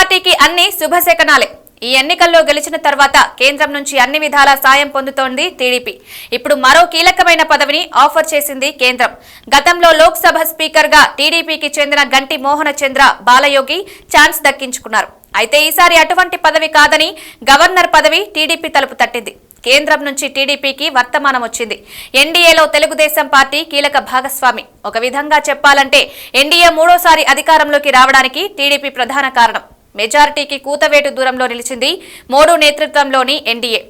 పార్టీకి అన్ని శుభశకనాలే. ఈ ఎన్నికల్లో గెలిచిన తర్వాత కేంద్రం నుంచి అన్ని విధాల సాయం పొందుతోంది టీడీపీ. ఇప్పుడు మరో కీలకమైన పదవిని ఆఫర్ చేసింది కేంద్రం. గతంలో లోక్సభ స్పీకర్గా టీడీపీకి చెందిన గంటి మోహన చంద్ర బాలయోగి ఛాన్స్ దక్కించుకున్నారు. అయితే ఈసారి అటువంటి పదవి కాదని గవర్నర్ పదవి టీడీపీ తలుపు తట్టింది. కేంద్రం నుంచి టీడీపీకి వర్తమానం వచ్చింది. ఎన్డీఏలో తెలుగుదేశం పార్టీ కీలక భాగస్వామి. ఒక విధంగా చెప్పాలంటే ఎన్డీఏ మూడోసారి అధికారంలోకి రావడానికి టీడీపీ ప్రధాన కారణం. మెజారిటీకి కూతవేటు దూరంలో నిలిచింది మోడీ నేతృత్వంలోని ఎన్డీఏ.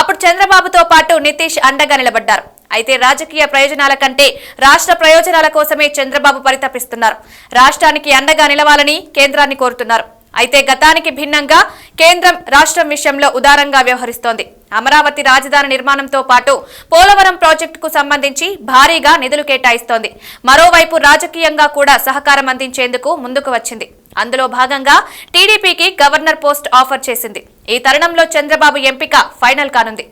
అప్పుడు చంద్రబాబుతో పాటు నితీష్ అండగా నిలబడ్డారు. అయితే రాజకీయ ప్రయోజనాల కంటే రాష్ట్ర ప్రయోజనాల కోసమే చంద్రబాబు పరితపిస్తున్నారు. రాష్ట్రానికి అండగా నిలవాలని కేంద్రాన్ని కోరుతున్నారు. అయితే గతానికి భిన్నంగా కేంద్రం రాష్ట్రం విషయంలో ఉదారంగా వ్యవహరిస్తోంది. అమరావతి రాజధాని నిర్మాణంతో పాటు పోలవరం ప్రాజెక్టుకు సంబంధించి భారీగా నిధులు కేటాయిస్తోంది. మరోవైపు రాజకీయంగా కూడా సహకారం అందించేందుకు ముందుకు వచ్చింది. అందులో భాగంగా టీడీపీకి గవర్నర్ పోస్ట్ ఆఫర్ చేసింది. ఈ తరుణంలో చంద్రబాబు ఎంపిక ఫైనల్ కానుంది.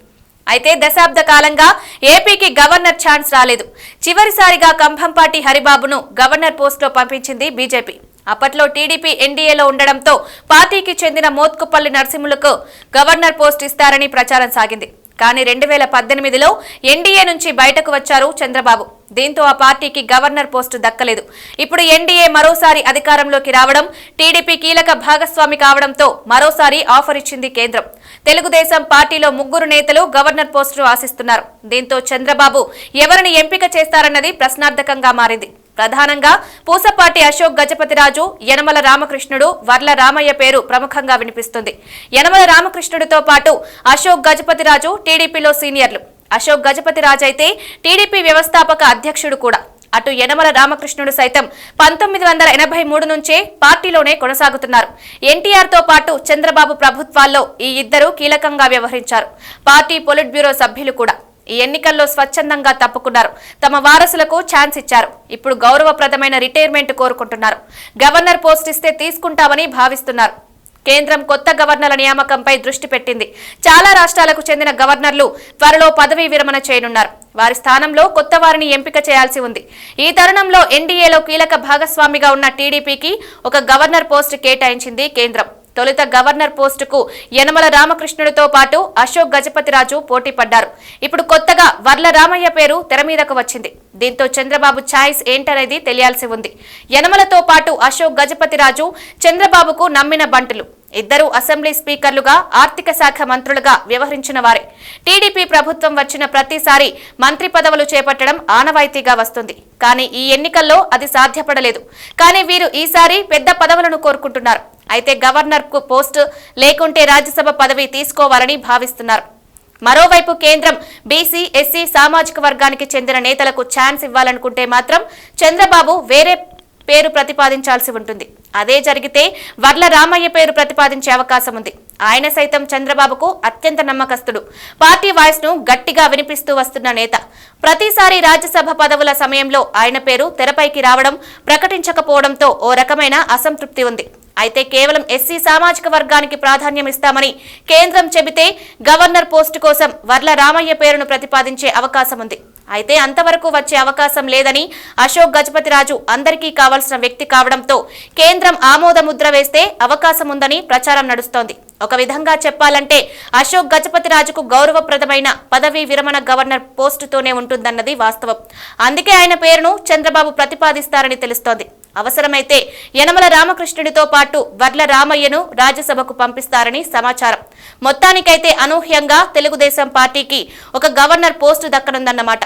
అయితే దశాబ్ద కాలంగా ఏపీకి గవర్నర్ ఛాన్స్ రాలేదు. చివరిసారిగా కంభంపాటి హరిబాబును గవర్నర్ పోస్టులో పంపించింది బీజేపీ. అప్పట్లో టీడీపీ ఎన్డీఏలో ఉండడంతో పార్టీకి చెందిన మోత్కుపల్లి నరసింహులకు గవర్నర్ పోస్ట్ ఇస్తారని ప్రచారం సాగింది. కానీ రెండు వేల పద్దెనిమిదిలో ఎన్డీఏ నుంచి బయటకు వచ్చారు చంద్రబాబు. దీంతో ఆ పార్టీకి గవర్నర్ పోస్టు దక్కలేదు. ఇప్పుడు ఎన్డీఏ మరోసారి అధికారంలోకి రావడం టీడీపీ కీలక భాగస్వామి కావడంతో మరోసారి ఆఫర్ ఇచ్చింది కేంద్రం. తెలుగుదేశం పార్టీలో ముగ్గురు నేతలు గవర్నర్ పోస్టును ఆశిస్తున్నారు. దీంతో చంద్రబాబు ఎవరిని ఎంపిక చేస్తారన్నది ప్రశ్నార్థకంగా మారింది. ప్రధానంగా పూసపాటి అశోక్ గజపతిరాజు యనమల రామకృష్ణుడు వర్ల రామయ్య పేరు ప్రముఖంగా వినిపిస్తుంది. యనమల రామకృష్ణుడితో పాటు అశోక్ గజపతిరాజు టీడీపీలో సీనియర్లు. అశోక్ గజపతిరాజు అయితే టీడీపీ వ్యవస్థాపక అధ్యక్షుడు కూడా. అటు యనమల రామకృష్ణుడు సైతం పంతొమ్మిది వందల ఎనభై మూడు నుంచే పార్టీలోనే కొనసాగుతున్నారు. ఎన్టీఆర్తో పాటు చంద్రబాబు ప్రభుత్వాల్లో ఈ ఇద్దరు కీలకంగా వ్యవహరించారు. పార్టీ పొలిట్ బ్యూరో సభ్యులు కూడా. ఈ ఎన్నికల్లో స్వచ్ఛందంగా తప్పుకున్నారు. తమ వారసులకు ఛాన్స్ ఇచ్చారు. ఇప్పుడు గౌరవప్రదమైన రిటైర్మెంట్ కోరుకుంటున్నారు. గవర్నర్ పోస్ట్ ఇస్తే తీసుకుంటామని భావిస్తున్నారు. కేంద్రం కొత్త గవర్నర్ల నియామకంపై దృష్టి పెట్టింది. చాలా రాష్ట్రాలకు చెందిన గవర్నర్లు త్వరలో పదవీ విరమణ చేయనున్నారు. వారి స్థానంలో కొత్త వారిని ఎంపిక చేయాల్సి ఉంది. ఈ తరుణంలో ఎన్డీఏలో కీలక భాగస్వామిగా ఉన్న టీడీపీకి ఒక గవర్నర్ పోస్ట్ కేటాయించింది కేంద్రం. తొలుత గవర్నర్ పోస్టుకు యనమల రామకృష్ణుడితో పాటు అశోక్ గజపతిరాజు పోటీ పడ్డారు. ఇప్పుడు కొత్తగా వర్ల రామయ్య పేరు తెర మీదకు వచ్చింది. దీంతో చంద్రబాబు ఛాయిస్ ఏంటనేది తెలియాల్సి ఉంది. యనమలతో పాటు అశోక్ గజపతిరాజు చంద్రబాబుకు నమ్మిన బంటులు. ఇద్దరు అసెంబ్లీ స్పీకర్లుగా ఆర్థిక శాఖ మంత్రులుగా వ్యవహరించిన వారే. టీడీపీ ప్రభుత్వం వచ్చిన ప్రతిసారి మంత్రి పదవులు చేపట్టడం ఆనవాయితీగా వస్తుంది. కానీ ఈ ఎన్నికల్లో అది సాధ్యపడలేదు. కానీ వీరు ఈసారి పెద్ద పదవులను కోరుకుంటున్నారు. అయితే గవర్నర్ పోస్టు లేకుంటే రాజ్యసభ పదవి తీసుకోవాలని భావిస్తున్నారు. మరోవైపు కేంద్రం బీసీ ఎస్సీ సామాజిక వర్గానికి చెందిన నేతలకు ఛాన్స్ ఇవ్వాలనుకుంటే మాత్రం చంద్రబాబు వేరే పేరు ప్రతిపాదించాల్సి ఉంటుంది. అదే జరిగితే వర్ల రామయ్య పేరు ప్రతిపాదించే అవకాశం ఉంది. ఆయన సైతం చంద్రబాబుకు అత్యంత నమ్మకస్తుడు. పార్టీ వాయిస్ను గట్టిగా వినిపిస్తూ వస్తున్న నేత. ప్రతిసారి రాజ్యసభ పదవుల సమయంలో ఆయన పేరు తెరపైకి రావడం ప్రకటించకపోవడంతో ఓ రకమైన అసంతృప్తి ఉంది. అయితే కేవలం ఎస్సీ సామాజిక వర్గానికి ప్రాధాన్యం ఇస్తామని కేంద్రం చెబితే గవర్నర్ పోస్టు కోసం వర్ల రామయ్య పేరును ప్రతిపాదించే అవకాశం ఉంది. అయితే అంతవరకు వచ్చే అవకాశం లేదని అశోక్ గజపతిరాజు అందరికీ కావాల్సిన వ్యక్తి కావడంతో కేంద్రం ఆమోద ముద్ర వేస్తే అవకాశం ఉందని ప్రచారం నడుస్తోంది. ఒక విధంగా చెప్పాలంటే అశోక్ గజపతిరాజుకు గౌరవప్రదమైన పదవీ విరమణ గవర్నర్ పోస్టుతోనే ఉంటుందన్నది వాస్తవం. అందుకే ఆయన పేరును చంద్రబాబు ప్రతిపాదిస్తారని తెలుస్తోంది. అవసరమైతే యనమల రామకృష్ణుడితో పాటు వర్ల రామయ్యను రాజ్యసభకు పంపిస్తారని సమాచారం. మొత్తానికైతే అనూహ్యంగా తెలుగుదేశం పార్టీకి ఒక గవర్నర్ పోస్టు దక్కనుందన్నమాట.